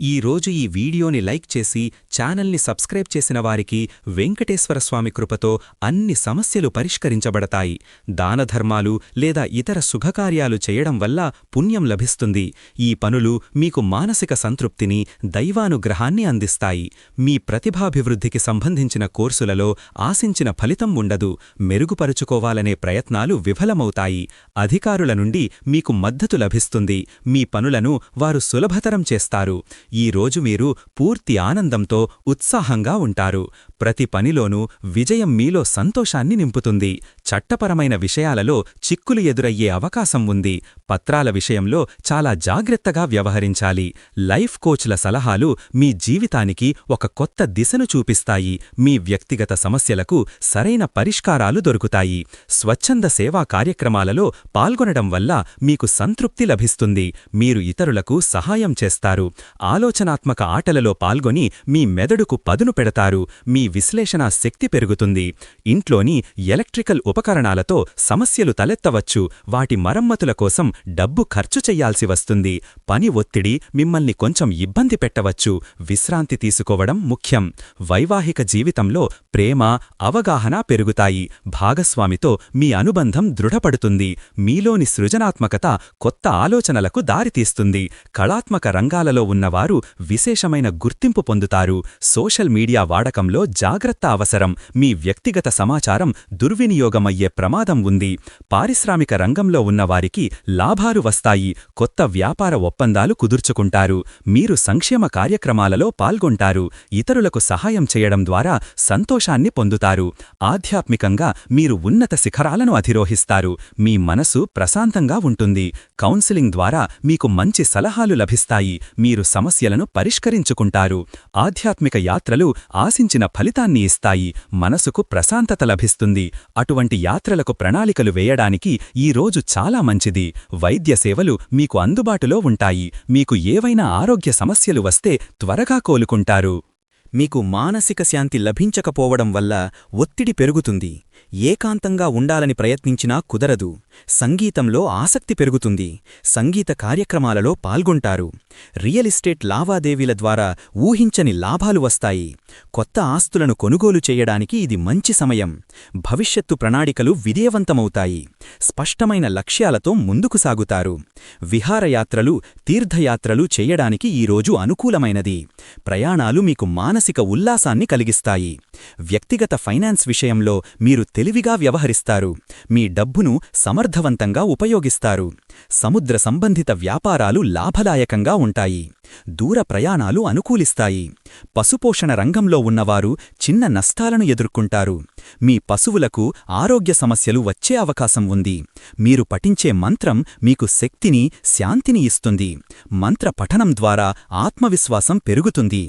ఈ రోజు ఈ వీడియోని లైక్ చేసి ఛానల్ని సబ్స్క్రైబ్ చేసిన వారికి వెంకటేశ్వర స్వామి కృపతో అన్ని సమస్యలు పరిష్కరించబడతాయి. దానధర్మాలు లేదా ఇతర శుభకార్యాలు చేయడం వల్ల పుణ్యం లభిస్తుంది. ఈ పనులు మీకు మానసిక సంతృప్తిని దైవానుగ్రహాన్ని అందిస్తాయి. మీ ప్రతిభాభివృద్ధికి సంబంధించిన కోర్సులలో ఆశించిన ఫలితం ఉండదు. మెరుగుపరుచుకోవాలనే ప్రయత్నాలు విఫలమవుతాయి. అధికారుల నుండి మీకు మద్దతు లభిస్తుంది. మీ పనులను వారు సులభతరం చేస్తారు. ఈ రోజు మీరు పూర్తి ఆనందంతో ఉత్సాహంగా ఉంటారు. ప్రతి పనిలోనూ విజయం మీలో సంతోషాన్ని నింపుతుంది. చట్టపరమైన విషయాలలో చిక్కులు ఎదురయ్యే అవకాశం ఉంది. పత్రాల విషయంలో చాలా జాగ్రత్తగా వ్యవహరించాలి. లైఫ్ కోచ్ల సలహాలు మీ జీవితానికి ఒక కొత్త దిశను చూపిస్తాయి. మీ వ్యక్తిగత సమస్యలకు సరైన పరిష్కారాలు దొరుకుతాయి. స్వచ్ఛంద సేవా కార్యక్రమాలలో పాల్గొనడం వల్ల మీకు సంతృప్తి లభిస్తుంది. మీరు ఇతరులకు సహాయం చేస్తారు. ఆలోచనాత్మక ఆటలలో పాల్గొని మీ మెదడుకు పదును పెడతారు. మీ విశ్లేషణా శక్తి పెరుగుతుంది. ఇంట్లోని ఎలక్ట్రికల్ ఉపకరణాలతో సమస్యలు తలెత్తవచ్చు. వాటి మరమ్మతుల కోసం డబ్బు ఖర్చు చెయ్యాల్సి వస్తుంది. పని ఒత్తిడి మిమ్మల్ని కొంచెం ఇబ్బంది పెట్టవచ్చు. విశ్రాంతి తీసుకోవడం ముఖ్యం. వైవాహిక జీవితంలో ప్రేమ అవగాహన పెరుగుతాయి. భాగస్వామితో మీ అనుబంధం దృఢపడుతుంది. మీలోని సృజనాత్మకత కొత్త ఆలోచనలకు దారితీస్తుంది. కళాత్మక రంగాలలో ఉన్నవారు విశేషమైన గుర్తింపు పొందుతారు. సోషల్ మీడియా వాడకంలో జాగ్రత్త అవసరం. మీ వ్యక్తిగత సమాచారం దుర్వినియోగమయ్యే ప్రమాదం ఉంది. పారిశ్రామిక రంగంలో ఉన్నవారికి లాభాలు వస్తాయి కొత్త వ్యాపార ఒప్పందాలు కుదుర్చుకుంటారు మీరు సంక్షేమ కార్యక్రమాలలో పాల్గొంటారు ఇతరులకు సహాయం చేయడం ద్వారా సంతోషాన్ని పొందుతారు ఆధ్యాత్మికంగా మీరు ఉన్నత శిఖరాలను అధిరోహిస్తారు మీ మనసు ప్రశాంతంగా ఉంటుంది కౌన్సిలింగ్ ద్వారా మీకు మంచి సలహాలు లభిస్తాయి మీరు సమస్యలను పరిష్కరించుకుంటారు ఆధ్యాత్మిక యాత్రలు ఆశించిన ఫలితాన్ని ఇస్తాయి మనసుకు ప్రశాంతత లభిస్తుంది అటువంటి యాత్రలకు ప్రణాళికలు వేయడానికి ఈ రోజు చాలా మంచిది వైద్య సేవలు మీకు అందుబాటులో ఉంటాయి. మీకు ఏవైనా ఆరోగ్య సమస్యలు వస్తే త్వరగా కోలుకుంటారు. మీకు మానసిక శాంతి లభించకపోవడం వల్ల ఒత్తిడి పెరుగుతుంది. ఏకాంతంగా ఉండాలని ప్రయత్నించినా కుదరదు. సంగీతంలో ఆసక్తి పెరుగుతుంది. సంగీత కార్యక్రమాలలో పాల్గొంటారు. రియల్ ఎస్టేట్ లావాదేవీల ద్వారా ఊహించని లాభాలు వస్తాయి. కొత్త ఆస్తులను కొనుగోలు చేయడానికి ఇది మంచి సమయం. భవిష్యత్తు ప్రణాళికలు విజయవంతమవుతాయి. స్పష్టమైన లక్ష్యాలతో ముందుకు సాగుతారు. విహారయాత్రలు తీర్థయాత్రలు చేయడానికి ఈరోజు అనుకూలమైనది. ప్రయాణాలు మీకు మానసిక ఉల్లాసాన్ని కలిగిస్తాయి. వ్యక్తిగత ఫైనాన్స్ విషయంలో మీరు తెలివిగా వ్యవహరిస్తారు. మీ డబ్బును సమర్థవంతంగా ఉపయోగిస్తారు. సముద్ర సంబంధిత వ్యాపారాలు లాభదాయకంగా ఉంటాయి. దూర ప్రయాణాలు అనుకూలిస్తాయి. పశుపోషణ రంగంలో ఉన్నవారు చిన్న నష్టాలను ఎదుర్కొంటారు. మీ పశువులకు ఆరోగ్య సమస్యలు వచ్చే అవకాశం ఉంది. మీరు పఠించే మంత్రం మీకు శక్తిని శాంతిని ఇస్తుంది. మంత్ర పఠనం ద్వారా ఆత్మవిశ్వాసం పెరుగుతుంది.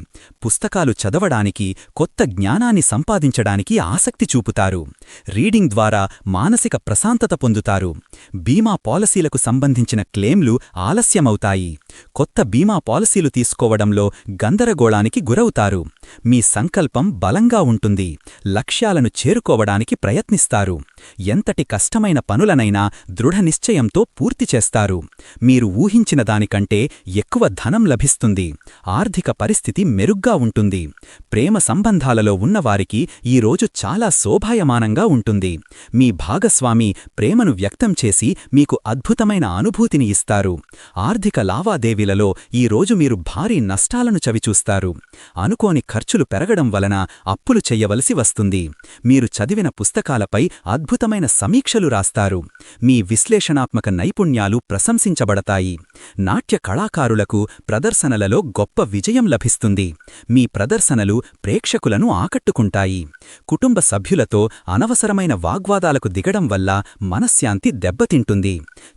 పుస్తకాలు చదవడానికి కొత్త జ్ఞానాన్ని సంపాదించడానికి ఆసక్తి చూపుతారు. రీడింగ్ ద్వారా మానసిక ప్రశాంతత పొందుతారు. బీమా పాలసీలకు సంబంధించిన క్లెయిమ్లు ఆలస్యమవుతాయి. కొత్త బీమా పాలసీలు తీసుకోవడంలో గందరగోళానికి గురవుతారు. మీ సంకల్పం బలంగా ఉంటుంది. లక్ష్యాలను చేరుకోవడానికి ప్రయత్నిస్తారు. ఎంతటి కష్టమైన పనులనైనా దృఢనిశ్చయంతో పూర్తి చేస్తారు. మీరు ఊహించిన దానికంటే ఎక్కువ ధనం లభిస్తుంది. ఆర్థిక పరిస్థితి మెరుగ్గా ఉంటుంది. ప్రేమ సంబంధాలలో ఉన్నవారికి ఈరోజు చాలా శోభాయమానంగా ఉంటుంది. మీ భాగస్వామి ప్రేమను వ్యక్తం చేసి మీకు అద్భుతమైన అనుభూతిని ఇస్తారు. ఆర్థిక లావాదేవీలలో ఈరోజు మీరు భారీ నష్టాలను చవిచూస్తారు. అనుకోని ఖర్చులు పెరగడం వలన అప్పులు చెయ్యవలసి వస్తుంది. మీరు చదివిన పుస్తకాలపై అద్భుతమైన సమీక్షలు రాస్తారు. మీ విశ్లేషణాత్మక నైపుణ్యాలు ప్రశంసించబడతాయి. నాట్య కళాకారులకు ప్రదర్శనలలో గొప్ప విజయం లభిస్తుంది. మీ ప్రదర్శనలు ప్రేక్షకులను ఆకట్టుకుంటాయి. కుటుంబ సభ్యులతో అనవసరమైన వాగ్వాదాలకు దిగడం వల్ల మనశ్శాంతి దెబ్బతింటుంది.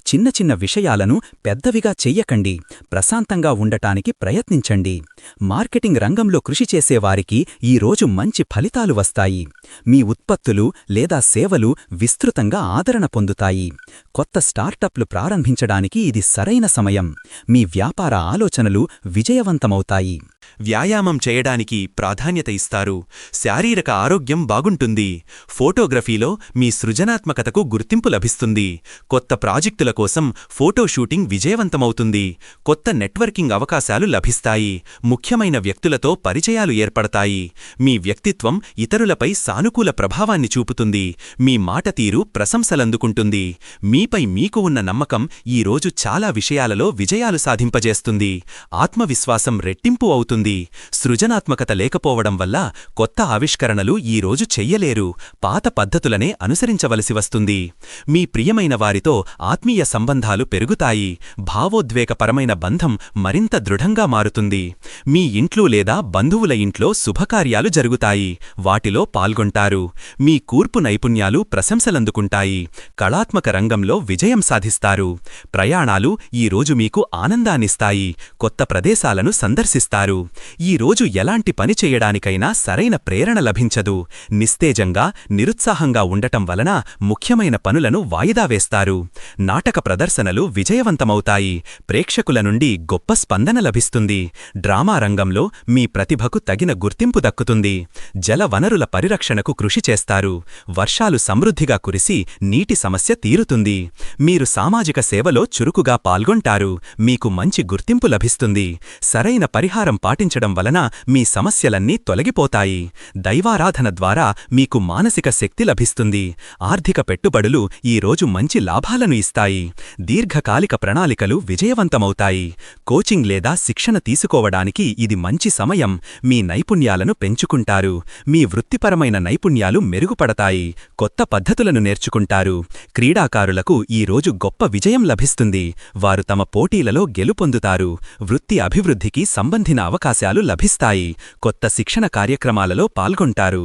చిన్న చిన్న విషయాలను పెద్దవిగా చెయ్యకండి. ప్రశాంతంగా ఉండటానికి ప్రయత్నించండి. మార్కెటింగ్ రంగంలో కృషి చేసేవారికి ఈరోజు మంచి ఫలితాలు వస్తాయి. మీ ఉత్పత్తులు లేదా సేవలు విస్తృతంగా ఆదరణ పొందుతాయి. కొత్త స్టార్టప్లు ప్రారంభించడానికి ఇది సరైన సమయం. మీ వ్యాపార ఆలోచనలు విజయవంతమవుతాయి. వ్యాయామం చేయడానికి ప్రాధాన్యత ఇస్తారు. శారీరక ఆరోగ్యం బాగుంటుంది. ఫోటోగ్రఫీలో మీ సృజనాత్మకతకు గుర్తింపు లభిస్తుంది. కొత్త ప్రాజెక్టుల కోసం ఫోటోషూటింగ్ విజయవంతమవుతుంది. కొత్త నెట్వర్కింగ్ అవకాశాలు లభిస్తాయి. ముఖ్యమైన వ్యక్తులతో పరిచయాలు ఏర్పడతాయి. మీ వ్యక్తిత్వం ఇతరులపై సానుకూల ప్రభావాన్ని చూపుతుంది. మీ మాట తీరు ప్రశంసలందుకుంటుంది. మీపై మీకు ఉన్న నమ్మకం ఈ రోజు చాలా విషయాలలో విజయాలు సాధింపజేస్తుంది. ఆత్మవిశ్వాసం రెట్టింపు అవుతుంది. సృజనాత్మకత లేకపోవడం వల్ల కొత్త ఆవిష్కరణలు ఈరోజు చెయ్యలేరు. పాత పద్ధతులనే అనుసరించవలసి వస్తుంది. మీ ప్రియమైన వారితో ఆత్మీయ సంబంధాలు పెరుగుతాయి. భావోద్వేగపరమైన బంధం మరింత దృఢంగా మారుతుంది. మీ ఇంట్లో లేదా బంధువుల ఇంట్లో శుభకార్యాలు జరుగుతాయి. వాటిలో పాల్గొంటారు. మీ కూర్పు నైపుణ్యాలు ప్రశంసలందుకుంటాయి. కళాత్మక రంగంలో విజయం సాధిస్తారు. ప్రయాణాలు ఈ రోజు మీకు ఆనందాన్నిస్తాయి. కొత్త ప్రదేశాలను సందర్శిస్తారు. ఈ రోజు ఎలాంటి పని చేయడానికైనా సరైన ప్రేరణ లభించదు. నిస్తేజంగా నిరుత్సాహంగా ఉండటం వలన ముఖ్యమైన పనులను వాయిదా వేస్తారు. నాటక ప్రదర్శనలు విజయవంతమవుతాయి. ప్రేక్షకుల నుండి గొప్ప స్పందన లభిస్తుంది. డ్రామా రంగంలో మీ ప్రతిభకు తగిన గుర్తింపు దక్కుతుంది. జల వనరుల పరిరక్షణకు కృషి చేస్తారు. వర్షాలు సమృద్ధిగా కురిసి నీటి సమస్య తీరుతుంది. మీరు సామాజిక సేవలో చురుకుగా పాల్గొంటారు. మీకు మంచి గుర్తింపు లభిస్తుంది. సరైన పరిహారం పాటించడం వలన మీ సమస్యలన్నీ తొలగిపోతాయి. దైవారాధన ద్వారా మీకు మానసిక శక్తి లభిస్తుంది. ఆర్థిక పెట్టుబడులు ఈ రోజు మంచి లాభాలను ఇస్తాయి. దీర్ఘకాలిక ప్రణాళికలు విజయవంతమవుతాయి. కోచింగ్ లేదా శిక్షణ తీసుకోవడానికి ఇది మంచి సమయం. మీ నైపుణ్యాలను పెంచుకుంటారు. మీ వృత్తిపరమైన నైపుణ్యాలు మెరుగుపడతాయి. కొత్త పద్ధతులను నేర్చుకుంటారు. క్రీడాకారులకు ఈ రోజు గొప్ప విజయం లభిస్తుంది. వారు తమ పోటీలలో గెలుపొందుతారు. వృత్తి అభివృద్ధికి సంబంధిన అవకాశాలు లభిస్తాయి. కొత్త శిక్షణ కార్యక్రమాలలో పాల్గొంటారు.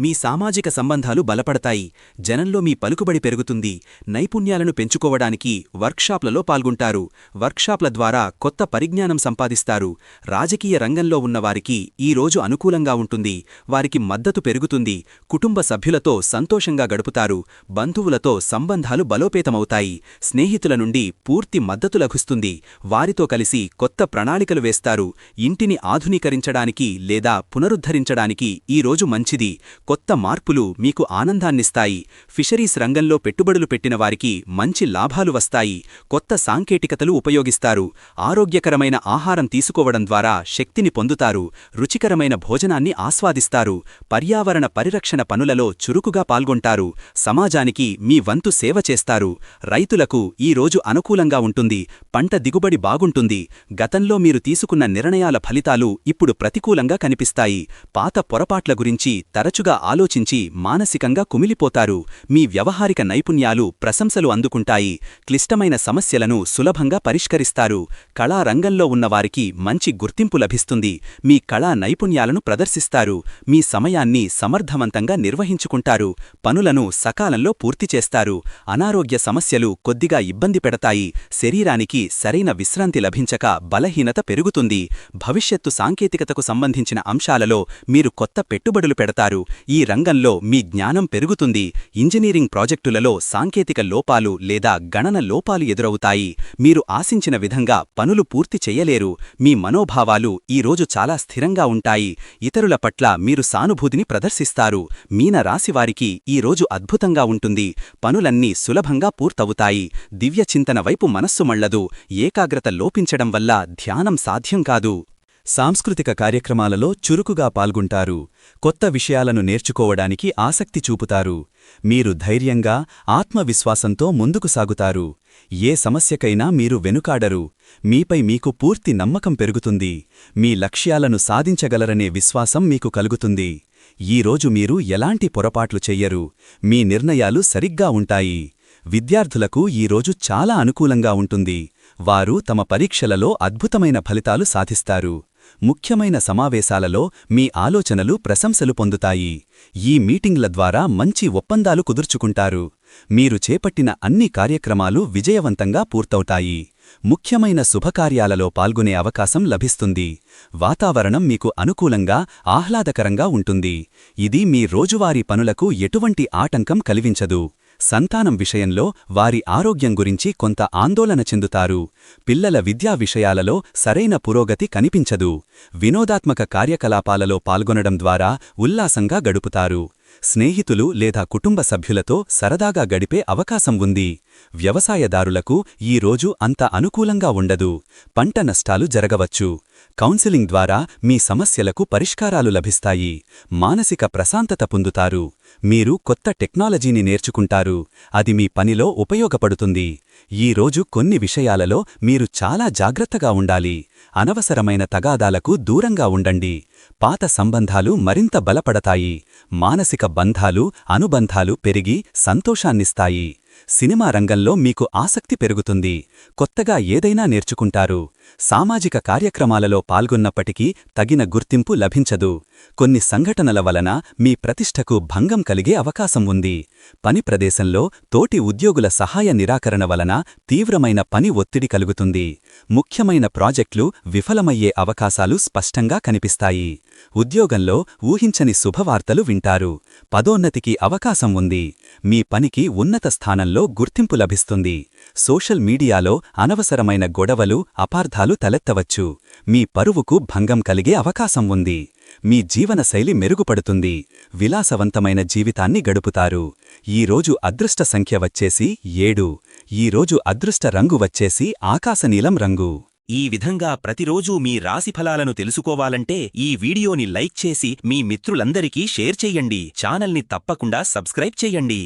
మీ సామాజిక సంబంధాలు బలపడతాయి. జనంలో మీ పలుకుబడి పెరుగుతుంది. నైపుణ్యాలను పెంచుకోవడానికి వర్క్షాప్లలో పాల్గొంటారు. వర్క్షాప్ల ద్వారా కొత్త పరిజ్ఞానం సంపాదిస్తారు. రాజకీయ రంగంలో ఉన్నవారికి ఈ రోజు అనుకూలంగా ఉంటుంది. వారికి మద్దతు పెరుగుతుంది. కుటుంబ సభ్యులతో సంతోషంగా గడుపుతారు. బంధువులతో సంబంధాలు బలోపేతమవుతాయి. స్నేహితుల నుండి పూర్తి మద్దతు లభిస్తుంది. వారితో కలిసి కొత్త ప్రణాళికలు వేస్తారు. ఇంటిని ఆధునీకరించడానికి లేదా పునరుద్ధరించడానికి ఈ రోజు మంచిది. కొత్త మార్పులు మీకు ఆనందాన్నిస్తాయి. ఫిషరీస్ రంగంలో పెట్టుబడులు పెట్టిన వారికి మంచి లాభాలు వస్తాయి. కొత్త సాంకేతికతలు ఉపయోగిస్తారు. ఆరోగ్యకరమైన ఆహారం తీసుకోవడం ద్వారా శక్తిని పొందుతారు. రుచికరమైన భోజనాన్ని ఆస్వాదిస్తారు. పర్యావరణ పరిరక్షణ పనులలో చురుకుగా పాల్గొంటారు. సమాజానికి మీ వంతు సేవ చేస్తారు. రైతులకు ఈ రోజు అనుకూలంగా ఉంటుంది. పంట దిగుబడి బాగుంటుంది. గతంలో మీరు తీసుకున్న నిర్ణయాల ఫలితాలు ఇప్పుడు ప్రతికూలంగా కనిపిస్తాయి. పాత పొరపాట్ల గురించి తరచుగా ఆలోచించి మానసికంగా కుమిలిపోతారు. మీ వ్యవహారిక నైపుణ్యాలు ప్రశంసలు అందుకుంటాయి. క్లిష్టమైన సమస్యలను సులభంగా పరిష్కరిస్తారు. కళారంగంలో ఉన్నవారికి మంచి గుర్తింపు లభిస్తుంది. మీ కళా నైపుణ్యాలను ప్రదర్శిస్తారు. మీ సమయాన్ని సమర్థవంతంగా నిర్వహించుకుంటారు. పనులను సకాలంలో పూర్తి చేస్తారు. అనారోగ్య సమస్యలు కొద్దిగా ఇబ్బంది పెడతాయి. శరీరానికి సరైన విశ్రాంతి లభించక బలహీనత పెరుగుతుంది. భవిష్యత్తు సాంకేతికతకు సంబంధించిన అంశాలలో మీరు కొత్త పెట్టుబడులు పెడతారు. ఈ రంగంలో మీ జ్ఞానం పెరుగుతుంది. ఇంజనీరింగ్ ప్రాజెక్టులలో సాంకేతిక లోపాలు లేదా గణన లోపాలు ఎదురవుతాయి. మీరు ఆశించిన విధంగా పనులు పూర్తి చెయ్యలేరు మీ మనోభావాలు ఈ రోజు చాలా స్థిరంగా ఉంటాయి. ఇతరుల పట్ల మీరు సానుభూతిని ప్రదర్శిస్తారు. మీన రాశివారికి ఈ రోజు అద్భుతంగా ఉంటుంది. పనులన్నీ సులభంగా పూర్తవుతాయి. దివ్య చింతన వైపు మనస్సు మళ్ళదు ఏకాగ్రత లోపించడం వల్ల ధ్యానం సాధ్యం కాదు. సాంస్కృతిక కార్యక్రమాలలో చురుకుగా పాల్గొంటారు. కొత్త విషయాలను నేర్చుకోవడానికి ఆసక్తి చూపుతారు. మీరు ధైర్యంగా ఆత్మవిశ్వాసంతో ముందుకు సాగుతారు. ఏ సమస్యకైనా మీరు వెనుకాడరు. మీపై మీకు పూర్తి నమ్మకం పెరుగుతుంది. మీ లక్ష్యాలను సాధించగలరనే విశ్వాసం మీకు కలుగుతుంది. ఈరోజు మీరు ఎలాంటి పొరపాట్లు చెయ్యరు. మీ నిర్ణయాలు సరిగ్గా ఉంటాయి. విద్యార్థులకు ఈరోజు చాలా అనుకూలంగా ఉంటుంది. వారు తమ పరీక్షలలో అద్భుతమైన ఫలితాలు సాధిస్తారు. ముఖ్యమైన సమావేశాలలో మీ ఆలోచనలు ప్రశంసలు పొందుతాయి. ఈ మీటింగ్ల ద్వారా మంచి ఒప్పందాలు కుదుర్చుకుంటారు. మీరు చేపట్టిన అన్ని కార్యక్రమాలు విజయవంతంగా పూర్తవుతాయి. ముఖ్యమైన శుభకార్యాలలో పాల్గొనే అవకాశం లభిస్తుంది. వాతావరణం మీకు అనుకూలంగా ఆహ్లాదకరంగా ఉంటుంది. ఇది మీ రోజువారీ పనులకు ఎటువంటి ఆటంకం కలిగించదు. సంతానం విషయంలో వారి ఆరోగ్యం గురించి కొంత ఆందోళన చెందుతారు. పిల్లల విద్యా విషయాలలో సరైన పురోగతి కనిపించదు. వినోదాత్మక కార్యకలాపాలలో పాల్గొనడం ద్వారా ఉల్లాసంగా గడుపుతారు. స్నేహితులు లేదా కుటుంబ సభ్యులతో సరదాగా గడిపే అవకాశం ఉంది. వ్యవసాయదారులకు ఈ రోజు అంత అనుకూలంగా ఉండదు. పంట నష్టాలు జరగవచ్చు. కౌన్సిలింగ్ ద్వారా మీ సమస్యలకు పరిష్కారాలు లభిస్తాయి. మానసిక ప్రశాంతత పొందుతారు. మీరు కొత్త టెక్నాలజీని నేర్చుకుంటారు. అది మీ పనిలో ఉపయోగపడుతుంది. ఈ రోజు కొన్ని విషయాలలో మీరు చాలా జాగ్రత్తగా ఉండాలి. అనవసరమైన తగాదాలకు దూరంగా ఉండండి. పాత సంబంధాలు మరింత బలపడతాయి. మానసిక బంధాలు అనుబంధాలు పెరిగి సంతోషాన్నిస్తాయి. సినిమా రంగంలో మీకు ఆసక్తి పెరుగుతుంది. కొత్తగా ఏదైనా నేర్చుకుంటారు. సామాజిక కార్యక్రమాలలో పాల్గొన్నప్పటికీ తగిన గుర్తింపు లభించదు. కొన్ని సంఘటనల వలన మీ ప్రతిష్టకు భంగం కలిగే అవకాశం ఉంది. పని ప్రదేశంలో తోటి ఉద్యోగుల సహాయ నిరాకరణ వలన తీవ్రమైన పని ఒత్తిడి కలుగుతుంది. ముఖ్యమైన ప్రాజెక్టులు విఫలమయ్యే అవకాశాలు స్పష్టంగా కనిపిస్తాయి. ఉద్యోగంలో ఊహించని శుభవార్తలు వింటారు. పదోన్నతికి అవకాశం ఉంది. మీ పనికి ఉన్నత స్థానంలో గుర్తింపు లభిస్తుంది. సోషల్ మీడియాలో అనవసరమైన గొడవలు అపార్థాలు తలెత్తవచ్చు. మీ పరువుకు భంగం కలిగే అవకాశం ఉంది. మీ జీవనశైలి మెరుగుపడుతుంది. విలాసవంతమైన జీవితాన్ని గడుపుతారు. ఈరోజు అదృష్ట సంఖ్య వచ్చేసి ఏడు. ఈరోజు అదృష్ట రంగు వచ్చేసి ఆకాశనీలం రంగు. ఈ విధంగా ప్రతిరోజూ మీ రాశి ఫలాలను తెలుసుకోవాలంటే ఈ వీడియోని లైక్ చేసి మీ మిత్రులందరికీ షేర్ చెయ్యండి ఛానల్ని తప్పకుండా సబ్స్క్రైబ్ చెయ్యండి